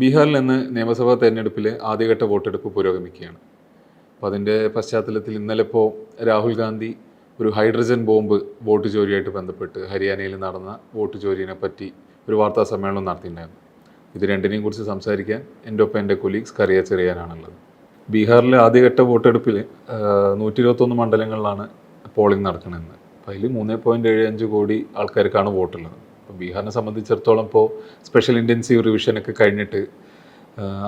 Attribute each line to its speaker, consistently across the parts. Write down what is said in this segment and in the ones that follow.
Speaker 1: ബീഹാറിൽ നിന്ന് നിയമസഭാ തെരഞ്ഞെടുപ്പിലെ ആദ്യഘട്ട വോട്ടെടുപ്പ് പുരോഗമിക്കുകയാണ്. അപ്പോൾ അതിന്റെ പശ്ചാത്തലത്തിൽ ഇന്നലെ ഇപ്പോൾ രാഹുൽ ഗാന്ധി ഒരു ഹൈഡ്രജൻ ബോംബ് വോട്ട് ചോരിയായിട്ട് ബന്ധപ്പെട്ട് ഹരിയാനയിൽ നടന്ന വോട്ട് ചോരിനെ പറ്റി ഒരു വാർത്താ സമ്മേളനം നടത്തിയിട്ടുണ്ടായിരുന്നു. ഇത് രണ്ടിനെയും കുറിച്ച് സംസാരിക്കാൻ എന്റെ ഒപ്പം എന്റെ കൊലീഗ്സ് കറിയ ചെറിയാനാണുള്ളത്. ബീഹാറിലെ ആദ്യഘട്ട വോട്ടെടുപ്പിൽ നൂറ്റി ഇരുപത്തൊന്ന് മണ്ഡലങ്ങളിലാണ് പോളിംഗ് നടക്കണമെന്ന് അതിൽ മൂന്ന് പോയിന്റ് ഏഴ് അഞ്ച് കോടി ആൾക്കാർക്കാണ് വോട്ടുള്ളത്. അപ്പോൾ ബീഹാറിനെ സംബന്ധിച്ചിടത്തോളം ഇപ്പോൾ സ്പെഷ്യൽ ഇന്റൻസീവ് റിവിഷനൊക്കെ കഴിഞ്ഞിട്ട്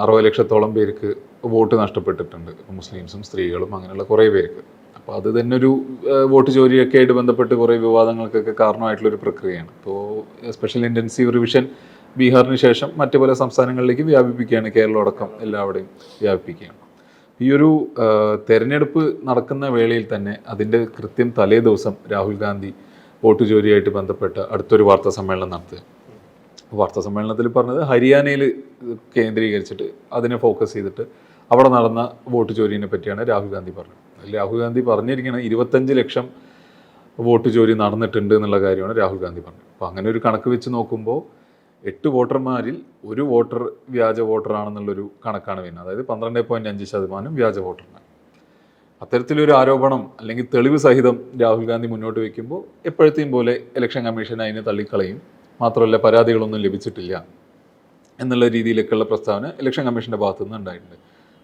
Speaker 1: അറുപത് ലക്ഷത്തോളം പേർക്ക് വോട്ട് നഷ്ടപ്പെട്ടിട്ടുണ്ട്. മുസ്ലിംസും സ്ത്രീകളും അങ്ങനെയുള്ള കുറേ പേർക്ക്. അപ്പോൾ അത് തന്നെ ഒരു വോട്ട് ചോരിയൊക്കെ ആയിട്ട് ബന്ധപ്പെട്ട് കുറേ വിവാദങ്ങൾക്കൊക്കെ കാരണമായിട്ടുള്ളൊരു പ്രക്രിയയാണ്. ഇപ്പോൾ സ്പെഷ്യൽ ഇന്റൻസീവ് റിവിഷൻ ബീഹാറിന് ശേഷം മറ്റു പല സംസ്ഥാനങ്ങളിലേക്ക് വ്യാപിപ്പിക്കുകയാണ്. കേരളം അടക്കം എല്ലാവിടെയും വ്യാപിപ്പിക്കുകയാണ്. ഈ ഒരു തെരഞ്ഞെടുപ്പ് നടക്കുന്ന വേളയിൽ തന്നെ അതിന്റെ കൃത്യം തലേ ദിവസം രാഹുൽ ഗാന്ധി വോട്ട് ജോലിയായിട്ട് ബന്ധപ്പെട്ട് അടുത്തൊരു വാർത്താ സമ്മേളനം നടത്തുക വാർത്താ സമ്മേളനത്തിൽ പറഞ്ഞത് ഹരിയാനയിൽ കേന്ദ്രീകരിച്ചിട്ട് അതിനെ ഫോക്കസ് ചെയ്തിട്ട് അവിടെ നടന്ന വോട്ട് ചോരിനെ പറ്റിയാണ് രാഹുൽ ഗാന്ധി പറഞ്ഞത്. രാഹുൽ ഗാന്ധി പറഞ്ഞിരിക്കുന്നത് ഇരുപത്തഞ്ച് ലക്ഷം വോട്ട് ചോരി നടന്നിട്ടുണ്ട് എന്നുള്ള കാര്യമാണ് രാഹുൽ ഗാന്ധി പറഞ്ഞത്. അപ്പോൾ അങ്ങനെ ഒരു കണക്ക് വെച്ച് നോക്കുമ്പോൾ എട്ട് വോട്ടർമാരിൽ ഒരു വോട്ടർ വ്യാജ വോട്ടറാണെന്നുള്ളൊരു കണക്കാണ് വരുന്നത്. അതായത് പന്ത്രണ്ട് പോയിന്റ് അഞ്ച് ശതമാനം വ്യാജ വോട്ടർമാർ. അത്തരത്തിലൊരു ആരോപണം അല്ലെങ്കിൽ തെളിവ് സഹിതം രാഹുൽ ഗാന്ധി മുന്നോട്ട് വയ്ക്കുമ്പോൾ എപ്പോഴത്തെയും പോലെ ഇലക്ഷൻ കമ്മീഷൻ അതിനെ തള്ളിക്കളയും. മാത്രമല്ല പരാതികളൊന്നും ലഭിച്ചിട്ടില്ല എന്നുള്ള രീതിയിലേക്കുള്ള പ്രസ്താവന ഇലക്ഷൻ കമ്മീഷന്റെ ഭാഗത്തു നിന്ന് ഉണ്ടായിട്ടുണ്ട്.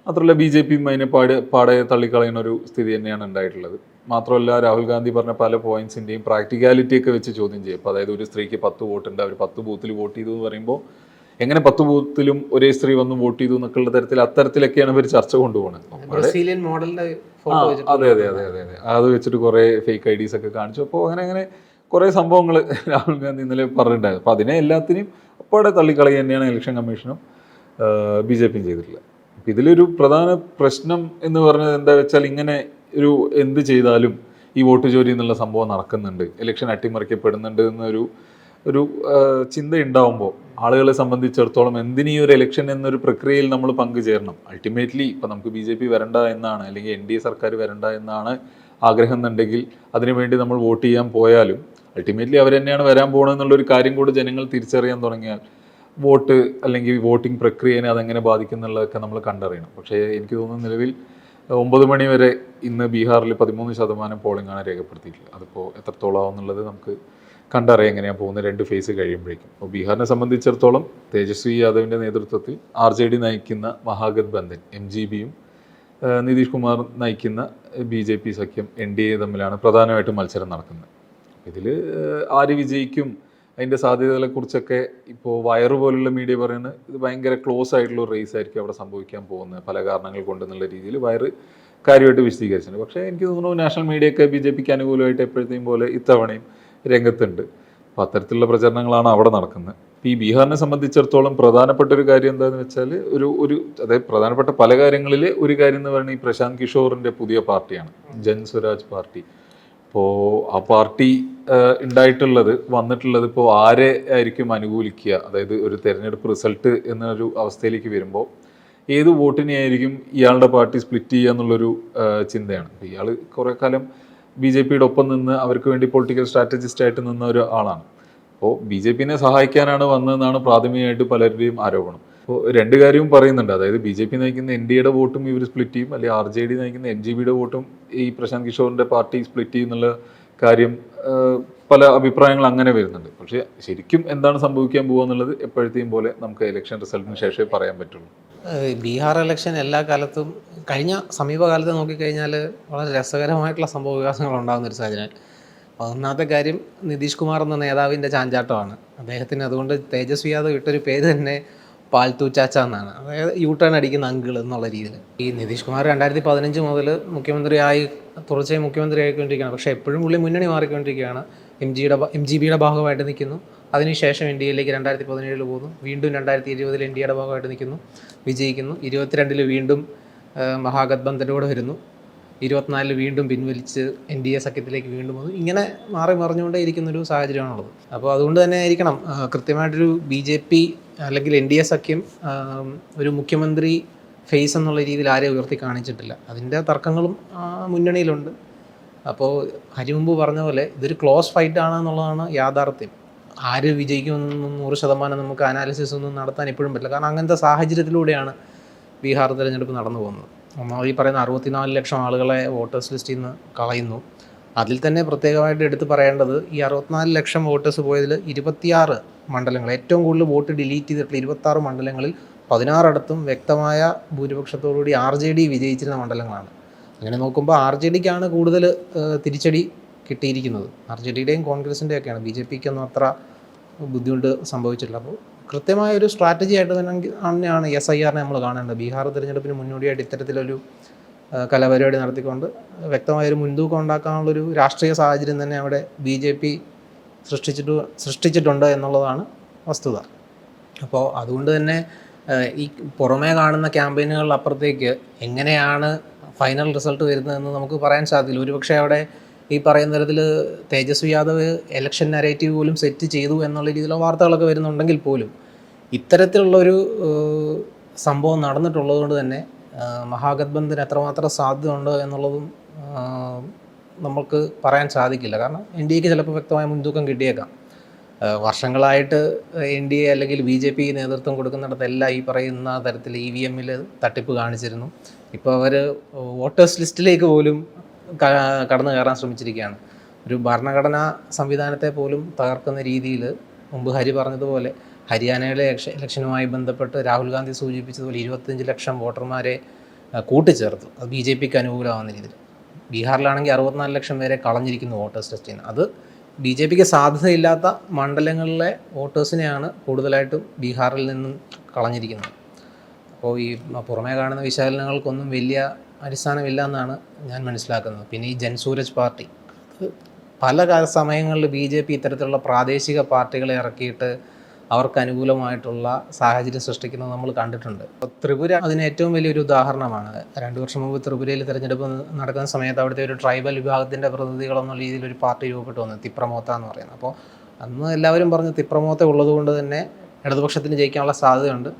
Speaker 1: മാത്രമല്ല ബി ജെ പിയും അതിനെ പാടെ പാടെ തള്ളിക്കളയുന്ന ഒരു സ്ഥിതി തന്നെയാണ് ഉണ്ടായിട്ടുള്ളത്. മാത്രമല്ല രാഹുൽ ഗാന്ധി പറഞ്ഞ പല പോയിന്റ്സിന്റെയും പ്രാക്ടിക്കാലിറ്റിയൊക്കെ വെച്ച് ചോദ്യം ചെയ്യും. അപ്പോൾ അതായത് ഒരു സ്ത്രീക്ക് പത്ത് വോട്ടുണ്ട് അവർ പത്ത് ബൂത്തിൽ വോട്ട് ചെയ്തു എന്ന് പറയുമ്പോൾ എങ്ങനെ പത്ത് ബൂത്തിലും ഒരേ സ്ത്രീ വന്ന് വോട്ട് ചെയ്തു എന്നൊക്കെയുള്ള തരത്തിൽ അത്തരത്തിലൊക്കെയാണ് ഇവർ ചർച്ച കൊണ്ടുപോകുന്നത്
Speaker 2: ബ്രസീലിയൻ മോഡലിന്റെ
Speaker 1: അതെ അതെ അതെ അതെ അതെ. അത് വെച്ചിട്ട് കുറെ ഫേക്ക് ഐ ഡീസ് ഒക്കെ കാണിച്ചു. അപ്പോൾ അങ്ങനെ അങ്ങനെ കുറെ സംഭവങ്ങൾ രാഹുൽ ഗാന്ധി ഇന്നലെ പറഞ്ഞിട്ടുണ്ടായിരുന്നു. അപ്പോൾ അതിനെ എല്ലാത്തിനെയും അപ്പോടെ തള്ളിക്കളി തന്നെയാണ് ഇലക്ഷൻ കമ്മീഷനും ബി ജെ പിയും ചെയ്തിട്ടുള്ളത്. അപ്പം ഇതിലൊരു പ്രധാന പ്രശ്നം എന്ന് പറഞ്ഞത് എന്താ വെച്ചാൽ ഇങ്ങനെ ഒരു എന്ത് ചെയ്താലും ഈ വോട്ട് ചോരി എന്നുള്ള സംഭവം നടക്കുന്നുണ്ട്. ഇലക്ഷൻ അട്ടിമറിക്കപ്പെടുന്നുണ്ട് എന്നൊരു ഒരു ചിന്ത ഉണ്ടാവുമ്പോൾ ആളുകളെ സംബന്ധിച്ചിടത്തോളം എന്തിനീ ഒരു ഇലക്ഷൻ എന്നൊരു പ്രക്രിയയിൽ നമ്മൾ പങ്കുചേരണം? അൾട്ടിമേറ്റ്ലി ഇപ്പം നമുക്ക് ബി ജെ പി വരണ്ട എന്നാണ് അല്ലെങ്കിൽ എൻ ഡി എ സർക്കാർ വരണ്ട എന്നാണ് ആഗ്രഹം എന്നുണ്ടെങ്കിൽ അതിനുവേണ്ടി നമ്മൾ വോട്ട് ചെയ്യാൻ പോയാലും അൾട്ടിമേറ്റ്ലി അവർ തന്നെയാണ് വരാൻ പോകണമെന്നുള്ളൊരു കാര്യം കൂടി ജനങ്ങൾ തിരിച്ചറിയാൻ തുടങ്ങിയാൽ വോട്ട് അല്ലെങ്കിൽ വോട്ടിംഗ് പ്രക്രിയനെ അതെങ്ങനെ ബാധിക്കുന്നുള്ളതൊക്കെ നമ്മൾ കണ്ടറിയണം. പക്ഷേ എനിക്ക് തോന്നുന്നു നിലവിൽ ഒമ്പത് മണി വരെ ഇന്ന് ബീഹാറിൽ പതിമൂന്ന് ശതമാനം പോളിംഗ് ആണ് രേഖപ്പെടുത്തിയിട്ടുള്ളത്. അതിപ്പോൾ എത്രത്തോളം ആവുന്നുള്ളത് നമുക്ക് കണ്ടറിയാം എങ്ങനെയാണ് പോകുന്ന രണ്ട് ഫേസ് കഴിയുമ്പോഴേക്കും. അപ്പോൾ ബീഹാറിനെ സംബന്ധിച്ചിടത്തോളം തേജസ്വി യാദവിന്റെ നേതൃത്വത്തിൽ ആർ ജെ ഡി നയിക്കുന്ന മഹാഗത് ബന്ധൻ എം ജി ബിയും നിതീഷ് കുമാർ നയിക്കുന്ന ബി ജെ പി സഖ്യം എൻ ഡി എ തമ്മിലാണ് പ്രധാനമായിട്ടും മത്സരം നടക്കുന്നത്. ഇതിൽ ആര് വിജയിക്കും അതിന്റെ സാധ്യതകളെക്കുറിച്ചൊക്കെ ഇപ്പോൾ വയറ് പോലുള്ള മീഡിയ പറയുന്നത് ഇത് ഭയങ്കര ക്ലോസ് ആയിട്ടുള്ള ഒരു റേസ് ആയിരിക്കും അവിടെ സംഭവിക്കാൻ പോകുന്നത്. പല കാരണങ്ങൾ കൊണ്ടെന്നുള്ള രീതിയിൽ വയറ് കാര്യമായിട്ട് വിശദീകരിച്ചിട്ടുണ്ട്. പക്ഷേ എനിക്ക് തോന്നുന്നു നാഷണൽ മീഡിയയൊക്കെ ബി ജെ പിക്ക് അനുകൂലമായിട്ട് എപ്പോഴത്തെയും പോലെ ഇത്തവണയും രംഗത്തുണ്ട്. അപ്പോൾ അത്തരത്തിലുള്ള പ്രചരണങ്ങളാണ് അവിടെ നടക്കുന്നത്. ഈ ബീഹാറിനെ സംബന്ധിച്ചിടത്തോളം പ്രധാനപ്പെട്ട ഒരു കാര്യം എന്താണെന്ന് വെച്ചാൽ ഒരു ഒരു അതായത് പ്രധാനപ്പെട്ട പല കാര്യങ്ങളിൽ ഒരു കാര്യം എന്ന് പറയുന്നത് ഈ പ്രശാന്ത് കിഷോറിന്റെ പുതിയ പാർട്ടിയാണ് ജൻ സ്വരാജ് പാർട്ടി. ഇപ്പോൾ ആ പാർട്ടി ഉണ്ടായിട്ടുള്ളത് വന്നിട്ടുള്ളത് ഇപ്പോൾ ആരെ ആയിരിക്കും അനുകൂലിക്കുക? അതായത് ഒരു തെരഞ്ഞെടുപ്പ് റിസൾട്ട് എന്നൊരു അവസ്ഥയിലേക്ക് വരുമ്പോൾ ഏത് വോട്ടിനെ ആയിരിക്കും ഇയാളുടെ പാർട്ടി സ്പ്ലിറ്റ് ചെയ്യുക എന്നുള്ളൊരു ചിന്തയാണ്. ഇയാൾ കുറേ കാലം ബി ജെ പിയുടെ ഒപ്പം നിന്ന് അവർക്ക് വേണ്ടി പൊളിറ്റിക്കൽ സ്ട്രാറ്റജിസ്റ്റ് ആയിട്ട് നിന്ന ഒരു ആളാണ്. അപ്പോൾ ബി ജെ പിനെ സഹായിക്കാനാണ് വന്നതെന്നാണ് പ്രാഥമികമായിട്ട് പലരുടെയും ആരോപണം. അപ്പോൾ രണ്ട് കാര്യവും പറയുന്നുണ്ട്. അതായത് ബി ജെ പി നയിക്കുന്ന എൻ ഡി എയുടെ വോട്ടും ഇവർ സ്പ്ലിറ്റ് ചെയ്യും. അല്ലെങ്കിൽ ആർ ജെ ഡി നയിക്കുന്ന എൻ ജി ബിയുടെ വോട്ടും ഈ പ്രശാന്ത് കിഷോറിന്റെ പാർട്ടി സ്പ്ലിറ്റ് ചെയ്യും എന്നുള്ള കാര്യം പല അഭിപ്രായങ്ങൾ അങ്ങനെ വരുന്നുണ്ട്. പക്ഷേ ശരിക്കും എന്താണ് സംഭവിക്കാൻ പോകുക എന്നുള്ളത് എപ്പോഴത്തെയും പോലെ നമുക്ക് ഇലക്ഷൻ റിസൾട്ടിന് ശേഷമേ പറയാൻ പറ്റുള്ളൂ.
Speaker 2: ബീഹാർ ഇലക്ഷൻ എല്ലാ കാലത്തും കഴിഞ്ഞ സമീപകാലത്ത് നോക്കിക്കഴിഞ്ഞാൽ വളരെ രസകരമായിട്ടുള്ള സംഭവ വികാസങ്ങൾ ഉണ്ടാകുന്ന ഒരു സാഹചര്യം ഒന്നാമത്തെ കാര്യം നിതീഷ് കുമാർ എന്ന നേതാവിന്റെ ചാഞ്ചാട്ടമാണ്. അദ്ദേഹത്തിന് അതുകൊണ്ട് തേജസ്വി യാദവ് ഇട്ടൊരു പേര് തന്നെ പാൽത്തു ചാച്ച എന്നാണ് അതായത് യു ടേൺ അടിക്കുന്ന അങ്കിൾ എന്നുള്ള രീതിയിൽ. ഈ നിതീഷ് കുമാർ രണ്ടായിരത്തി പതിനഞ്ച് മുതൽ മുഖ്യമന്ത്രിയായി തുടർച്ചയായി മുഖ്യമന്ത്രി ആയിക്കൊണ്ടിരിക്കുകയാണ്. പക്ഷേ എപ്പോഴും പുള്ളി മുന്നണി മാറിക്കൊണ്ടിരിക്കുകയാണ്. എം ജിയുടെ എം ജി ബിയുടെ ഭാഗമായിട്ട് നിൽക്കുന്നു. അതിനുശേഷം എയിലേക്ക് രണ്ടായിരത്തി പതിനേഴിൽ പോകുന്നു. വീണ്ടും രണ്ടായിരത്തി ഇരുപതിൽ എയുടെ ഭാഗമായിട്ട് നിൽക്കുന്നു. വിജയിക്കുന്നു. ഇരുപത്തിരണ്ടിൽ വീണ്ടും മഹാഗത്ബന്ധനോട് കൂടെ വരുന്നു. ഇരുപത്തിനാലിൽ വീണ്ടും പിൻവലിച്ച് എൻ ഡി എ സഖ്യത്തിലേക്ക് വീണ്ടും വന്നു. ഇങ്ങനെ മാറി മറിഞ്ഞുകൊണ്ടേ ഇരിക്കുന്നൊരു സാഹചര്യമാണുള്ളത്. അപ്പോൾ അതുകൊണ്ട് തന്നെ ആയിരിക്കണം കൃത്യമായിട്ടൊരു ബി ജെ പി അല്ലെങ്കിൽ എൻ ഡി എ സഖ്യം ഒരു മുഖ്യമന്ത്രി ഫേസ് എന്നുള്ള രീതിയിൽ ആരെ ഉയർത്തി കാണിച്ചിട്ടില്ല. അതിന്റെ തർക്കങ്ങളും മുന്നണിയിലുണ്ട്. അപ്പോൾ ഹരി മുമ്പ് പറഞ്ഞ പോലെ ഇതൊരു ക്ലോസ് ഫൈറ്റ് ആണ് എന്നുള്ളതാണ് യാഥാർത്ഥ്യം. ആര് വിജയിക്കുമെന്നൊന്നും നൂറ് ശതമാനം നമുക്ക് അനാലിസിസ് ഒന്നും നടത്താൻ ഇപ്പോഴും പറ്റില്ല. കാരണം അങ്ങനത്തെ സാഹചര്യത്തിലൂടെയാണ് ബീഹാർ തിരഞ്ഞെടുപ്പ് നടന്നു പോകുന്നത്. ഒന്നാമത് ഈ പറയുന്ന അറുപത്തിനാല് ലക്ഷം ആളുകളെ വോട്ടേഴ്സ് ലിസ്റ്റിൽ നിന്ന് കളയുന്നു. അതിൽ തന്നെ പ്രത്യേകമായിട്ട് എടുത്തു പറയേണ്ടത് ഈ അറുപത്തിനാല് ലക്ഷം വോട്ടേഴ്സ് പോയതിൽ ഇരുപത്തിയാറ് മണ്ഡലങ്ങൾ ഏറ്റവും കൂടുതൽ വോട്ട് ഡിലീറ്റ് ചെയ്തിട്ടുള്ള ഇരുപത്താറ് മണ്ഡലങ്ങളിൽ പതിനാറിടത്തും വ്യക്തമായ ഭൂരിപക്ഷത്തോടുകൂടി ആർ ജെ ഡി വിജയിച്ചിരുന്ന മണ്ഡലങ്ങളാണ്. അങ്ങനെ നോക്കുമ്പോൾ ആർ ജെ ഡിക്കാണ് കൂടുതൽ തിരിച്ചടി കിട്ടിയിരിക്കുന്നത്. ആർ ജെ ഡിയുടെയും കോൺഗ്രസിന്റെ ഒക്കെയാണ് ബി ജെ പിക്കൊന്നും അത്ര ബുദ്ധിമുട്ട് സംഭവിച്ചിട്ടില്ല. അപ്പോൾ കൃത്യമായ ഒരു സ്ട്രാറ്റജി ആയിട്ട് തന്നെ തന്നെയാണ് എസ് ഐ ആറിനെ നമ്മൾ കാണേണ്ടത്. ബീഹാർ തിരഞ്ഞെടുപ്പിന് മുന്നോടിയായിട്ട് ഇത്തരത്തിലൊരു കലാപരിപാടി നടത്തിക്കൊണ്ട് വ്യക്തമായൊരു മുൻതൂക്കം ഉണ്ടാക്കാനുള്ളൊരു രാഷ്ട്രീയ സാഹചര്യം തന്നെ അവിടെ ബി ജെ പി സൃഷ്ടിച്ചിട്ട് സൃഷ്ടിച്ചിട്ടുണ്ട് എന്നുള്ളതാണ് വസ്തുത. അപ്പോൾ അതുകൊണ്ട് തന്നെ ഈ പുറമേ കാണുന്ന ക്യാമ്പയിനുകളിൽ അപ്പുറത്തേക്ക് എങ്ങനെയാണ് ഫൈനൽ റിസൾട്ട് വരുന്നതെന്ന് നമുക്ക് പറയാൻ സാധിക്കില്ല. ഒരുപക്ഷെ അവിടെ ഈ പറയുന്ന തരത്തിൽ തേജസ്വി യാദവ് എലക്ഷൻ നരേറ്റീവ് പോലും സെറ്റ് ചെയ്തു എന്നുള്ള രീതിയിലുള്ള വാർത്തകളൊക്കെ വരുന്നുണ്ടെങ്കിൽ പോലും ഇത്തരത്തിലുള്ളൊരു സംഭവം നടന്നിട്ടുള്ളതുകൊണ്ട് തന്നെ മഹാഗത്ബന്ധന് എത്രമാത്രം സാധ്യത ഉണ്ട് എന്നുള്ളതും നമുക്ക് പറയാൻ സാധിക്കില്ല. കാരണം എൻ ഡി എക്ക് ചിലപ്പോൾ വ്യക്തമായ മുൻതൂക്കം കിട്ടിയേക്കാം. വർഷങ്ങളായിട്ട് എൻ ഡി എ അല്ലെങ്കിൽ ബി ജെ പി നേതൃത്വം കൊടുക്കുന്നിടത്തെല്ലാം ഈ പറയുന്ന തരത്തിൽ ഇ വി എമ്മിൽ തട്ടിപ്പ് കാണിച്ചിരുന്നു. ഇപ്പോൾ അവർ വോട്ടേഴ്സ് ലിസ്റ്റിലേക്ക് പോലും കടന്നു കയറാൻ ശ്രമിച്ചിരിക്കുകയാണ്. ഒരു ഭരണഘടനാ സംവിധാനത്തെ പോലും തകർക്കുന്ന രീതിയിൽ മുമ്പ് ഹരി പറഞ്ഞതുപോലെ ഹരിയാനയിലെ ഇലക്ഷ- ഇലക്ഷനുമായി ബന്ധപ്പെട്ട് രാഹുൽ ഗാന്ധി സൂചിപ്പിച്ചതുപോലെ ഇരുപത്തഞ്ച് ലക്ഷം വോട്ടർമാരെ കൂട്ടിച്ചേർത്തു. അത് ബി ജെ പിക്ക് അനുകൂലമാകുന്ന രീതിയിൽ. ബീഹാറിലാണെങ്കിൽ അറുപത്തിനാല് ലക്ഷം പേരെ കളഞ്ഞിരിക്കുന്നു വോട്ടേഴ്സ് ടെസ്റ്റ് ചെയ്യുന്നത്. അത് ബി ജെ പിക്ക് സാധ്യതയില്ലാത്ത മണ്ഡലങ്ങളിലെ വോട്ടേഴ്സിനെയാണ് കൂടുതലായിട്ടും ബീഹാറിൽ നിന്നും കളഞ്ഞിരിക്കുന്നത്. അപ്പോൾ ഈ പുറമേ കാണുന്ന വിശകലനങ്ങൾക്കൊന്നും വലിയ അടിസ്ഥാനമില്ല എന്നാണ് ഞാൻ മനസ്സിലാക്കുന്നത്. പിന്നെ ഈ ജൻസൂരജ് പാർട്ടി. പല സമയങ്ങളിൽ ബി ജെ പി ഇത്തരത്തിലുള്ള പ്രാദേശിക പാർട്ടികളെ ഇറക്കിയിട്ട് അവർക്ക് അനുകൂലമായിട്ടുള്ള സാഹചര്യം സൃഷ്ടിക്കുന്നത് നമ്മൾ കണ്ടിട്ടുണ്ട്. ത്രിപുര അതിന് ഏറ്റവും വലിയൊരു ഉദാഹരണമാണ്. രണ്ടു വർഷം മുമ്പ് ത്രിപുരയിൽ തിരഞ്ഞെടുപ്പ് നടക്കുന്ന സമയത്ത് അവിടുത്തെ ഒരു ട്രൈബൽ വിഭാഗത്തിന്റെ പ്രതിനിധികളെന്നുള്ള രീതിയിൽ ഒരു പാർട്ടി രൂപപ്പെട്ടു വന്നു തിപ്രമോത്ത എന്ന് പറയുന്നത്. അപ്പോൾ അന്ന് എല്ലാവരും പറഞ്ഞു തിപ്രമോത്ത ഉള്ളതുകൊണ്ട് തന്നെ ഇടതുപക്ഷത്തിന് ജയിക്കാനുള്ള സാധ്യതയുണ്ട്.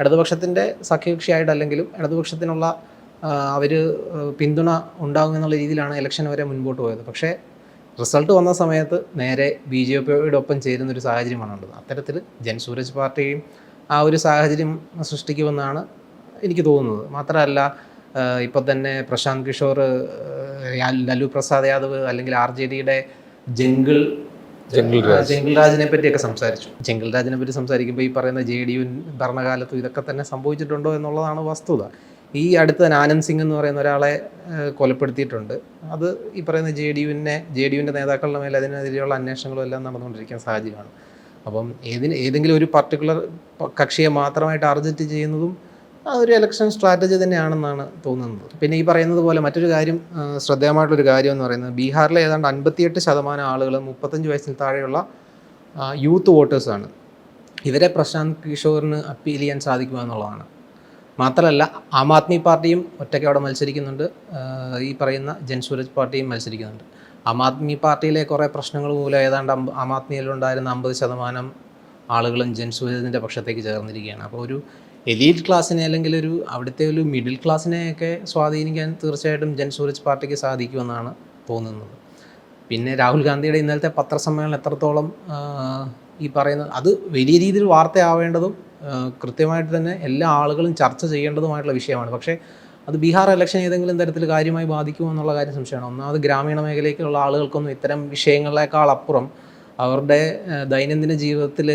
Speaker 2: ഇടതുപക്ഷത്തിന്റെ സഖ്യകക്ഷിയായിട്ട് അല്ലെങ്കിലും ഇടതുപക്ഷത്തിനുള്ള അവർ പിന്തുണ ഉണ്ടാകും എന്നുള്ള രീതിയിലാണ് ഇലക്ഷൻ വരെ മുൻപോട്ട് പോയത്. പക്ഷേ റിസൾട്ട് വന്ന സമയത്ത് നേരെ ബി ജെ പിയുടെ ഒപ്പം ചേരുന്ന ഒരു സാഹചര്യമാണ് ഉള്ളത്. അത്തരത്തിൽ ജൻസൂരജ് പാർട്ടിയും ആ ഒരു സാഹചര്യം സൃഷ്ടിക്കുമെന്നാണ് എനിക്ക് തോന്നുന്നത്. മാത്രമല്ല ഇപ്പം തന്നെ പ്രശാന്ത് കിഷോർ ലല്ലു പ്രസാദ് യാദവ് അല്ലെങ്കിൽ ആർ ജെ ഡിയുടെ ജംഗിൾ
Speaker 1: ജംഗിൾ
Speaker 2: രാജിനെ പറ്റിയൊക്കെ സംസാരിച്ചു. ജംഗിൾ രാജിനെ പറ്റി സംസാരിക്കുമ്പോൾ ഈ പറയുന്ന ജെ ഡി യു ഭരണകാലത്തും ഇതൊക്കെ തന്നെ സംഭവിച്ചിട്ടുണ്ടോ എന്നുള്ളതാണ് വസ്തുത. ഈ അടുത്ത് തന്നെ ആനന്ദ് സിംഗ് എന്ന് പറയുന്ന ഒരാളെ കൊലപ്പെടുത്തിയിട്ടുണ്ട്. അത് ഈ പറയുന്ന ജെ ഡി യുവിനെ ജെ ഡി യുവിന്റെ നേതാക്കളുടെ മേലെ അതിനെതിരെയുള്ള അന്വേഷണങ്ങളും എല്ലാം നടന്നുകൊണ്ടിരിക്കുന്ന സാഹചര്യമാണ്. അപ്പം ഏതിന് ഏതെങ്കിലും ഒരു പർട്ടിക്കുലർ കക്ഷിയെ മാത്രമായിട്ട് അർജിറ്റ് ചെയ്യുന്നതും ഒരു ഇലക്ഷൻ സ്ട്രാറ്റജി തന്നെയാണെന്നാണ് തോന്നുന്നത്. പിന്നെ ഈ പറയുന്നത് പോലെ മറ്റൊരു കാര്യം ശ്രദ്ധേയമായിട്ടുള്ളൊരു കാര്യം എന്ന് പറയുന്നത് ബീഹാറിലെ ഏതാണ്ട് അൻപത്തിയെട്ട് ശതമാനം ആളുകൾ മുപ്പത്തഞ്ച് വയസ്സിൽ താഴെയുള്ള യൂത്ത് വോട്ടേഴ്സാണ്. ഇവരെ പ്രശാന്ത് കിഷോറിന് അപ്പീൽ ചെയ്യാൻ സാധിക്കുക എന്നുള്ളതാണ്. മാത്രമല്ല ആം ആദ്മി പാർട്ടിയും ഒറ്റയ്ക്ക് അവിടെ മത്സരിക്കുന്നുണ്ട്. ഈ പറയുന്ന ജൻസൂരജ് പാർട്ടിയും മത്സരിക്കുന്നുണ്ട്. ആം ആദ്മി പാർട്ടിയിലെ കുറേ പ്രശ്നങ്ങൾ മൂലം ഏതാണ്ട് ആം ആദ്മിയിലുണ്ടായിരുന്ന അമ്പത് ശതമാനം ആളുകളും ജൻസൂരജിന്റെ പക്ഷത്തേക്ക് ചേർന്നിരിക്കുകയാണ്. അപ്പോൾ ഒരു എലീറ്റ് ക്ലാസ്സിനെ അല്ലെങ്കിൽ ഒരു അവിടുത്തെ ഒരു മിഡിൽ ക്ലാസ്സിനെയൊക്കെ സ്വാധീനിക്കാൻ തീർച്ചയായിട്ടും ജൻസൂരജ് പാർട്ടിക്ക് സാധിക്കുമെന്നാണ് തോന്നുന്നത്. പിന്നെ രാഹുൽ ഗാന്ധിയുടെ ഇന്നലത്തെ പത്രസമ്മേളനം എത്രത്തോളം ഈ പറയുന്ന അത് വലിയ രീതിയിൽ വാർത്തയാവേണ്ടതും കൃത്യമായിട്ട് തന്നെ എല്ലാ ആളുകളും ചർച്ച ചെയ്യേണ്ടതുമായിട്ടുള്ള വിഷയമാണ്. പക്ഷേ അത് ബീഹാർ ഇലക്ഷൻ ഏതെങ്കിലും തരത്തിൽ കാര്യമായി ബാധിക്കുമോ എന്നുള്ള കാര്യം സംശയമാണ്. ഒന്നാമത് ഗ്രാമീണ മേഖലയിലേക്കുള്ള ആളുകൾക്കൊന്നും ഇത്തരം വിഷയങ്ങളെക്കാൾ അപ്പുറം അവരുടെ ദൈനംദിന ജീവിതത്തിൽ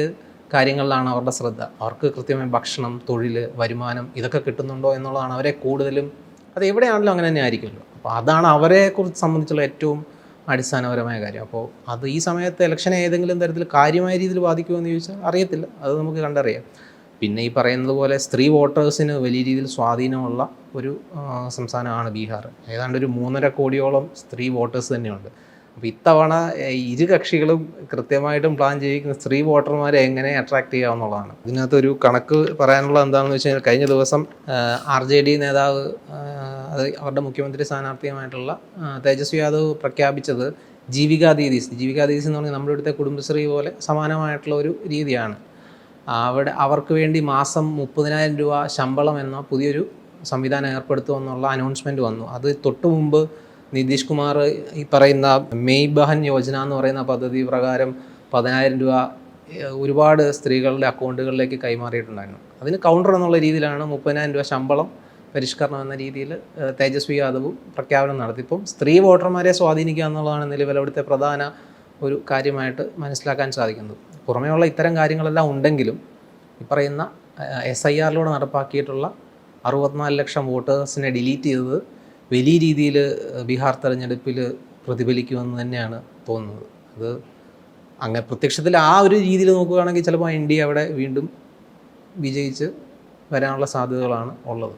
Speaker 2: കാര്യങ്ങളിലാണ് അവരുടെ ശ്രദ്ധ. അവർക്ക് കൃത്യമായി ഭക്ഷണം തൊഴിൽ വരുമാനം ഇതൊക്കെ കിട്ടുന്നുണ്ടോ എന്നുള്ളതാണ് അവരെ കൂടുതലും അത് എവിടെയാണല്ലോ അങ്ങനെ തന്നെ ആയിരിക്കുമല്ലോ. അപ്പോൾ അതാണ് അവരെ കുറിച്ച് സംബന്ധിച്ചുള്ള ഏറ്റവും അടിസ്ഥാനപരമായ കാര്യം. അപ്പോൾ അത് ഈ സമയത്ത് ഇലക്ഷനെ ഏതെങ്കിലും തരത്തിൽ കാര്യമായ രീതിയിൽ ബാധിക്കുമെന്ന് ചോദിച്ചാൽ അറിയത്തില്ല. അത് നമുക്ക് കണ്ടറിയാം. പിന്നെ ഈ പറയുന്നത് പോലെ സ്ത്രീ വോട്ടേഴ്സിന് വലിയ രീതിയിൽ സ്വാധീനമുള്ള ഒരു സംസ്ഥാനമാണ് ബീഹാർ. ഏതാണ്ട് ഒരു മൂന്നര കോടിയോളം സ്ത്രീ വോട്ടേഴ്സ് തന്നെയുണ്ട്. അപ്പോൾ ഇത്തവണ ഇരു കക്ഷികളും കൃത്യമായിട്ടും പ്ലാൻ ചെയ്യിക്കുന്ന സ്ത്രീ വോട്ടർമാരെ എങ്ങനെ അട്രാക്ട് ചെയ്യാമെന്നുള്ളതാണ് ഒരു കണക്ക് പറയാനുള്ള എന്താണെന്ന് വെച്ച് കഴിഞ്ഞാൽ കഴിഞ്ഞ ദിവസം ആർ ജെ ഡി നേതാവ് അത് അവരുടെ മുഖ്യമന്ത്രി സ്ഥാനാർത്ഥിയുമായിട്ടുള്ള തേജസ്വി യാദവ് പ്രഖ്യാപിച്ചത് ജീവികാ ദീദീസ് ജീവികാ ദീദീസ് എന്ന് പറഞ്ഞാൽ നമ്മുടെ ഇവിടുത്തെ കുടുംബശ്രീ പോലെ സമാനമായിട്ടുള്ള ഒരു രീതിയാണ്. അവിടെ അവർക്ക് വേണ്ടി മാസം മുപ്പതിനായിരം രൂപ ശമ്പളം എന്ന പുതിയൊരു സംവിധാനം ഏർപ്പെടുത്തുമെന്നുള്ള അനൗൺസ്മെന്റ് വന്നു. അത് തൊട്ടു മുമ്പ് നിതീഷ് കുമാർ ഈ പറയുന്ന മെയ് ബഹൻ യോജന എന്ന് പറയുന്ന പദ്ധതി പ്രകാരം പതിനായിരം രൂപ ഒരുപാട് സ്ത്രീകളുടെ അക്കൗണ്ടുകളിലേക്ക് കൈമാറിയിട്ടുണ്ടായിരുന്നു. അതിന് കൗണ്ടർ എന്നുള്ള രീതിയിലാണ് മുപ്പതിനായിരം രൂപ ശമ്പളം പരിഷ്കരണം എന്ന രീതിയിൽ തേജസ്വി യാദവും പ്രഖ്യാപനം നടത്തി. ഇപ്പം സ്ത്രീ വോട്ടർമാരെ സ്വാധീനിക്കുക എന്നുള്ളതാണ് നിലവിൽ അവിടുത്തെ പ്രധാന ഒരു കാര്യമായിട്ട് മനസ്സിലാക്കാൻ സാധിക്കുന്നത്. പുറമേയുള്ള ഇത്തരം കാര്യങ്ങളെല്ലാം ഉണ്ടെങ്കിലും ഈ പറയുന്ന എസ് ഐ ആറിലൂടെ നടപ്പാക്കിയിട്ടുള്ള അറുപത്തിനാല് ലക്ഷം വോട്ടേഴ്സിനെ ഡിലീറ്റ് ചെയ്തത് വലിയ രീതിയിൽ ബീഹാർ തെരഞ്ഞെടുപ്പിൽ പ്രതിഫലിക്കുമെന്ന് തന്നെയാണ് തോന്നുന്നത്. അത് അങ്ങനെ പ്രത്യക്ഷത്തിൽ ആ ഒരു രീതിയിൽ നോക്കുകയാണെങ്കിൽ ചിലപ്പോൾ എൻ ഡി അവിടെ വീണ്ടും വിജയിച്ച് വരാനുള്ള സാധ്യതകളാണ് ഉള്ളത്.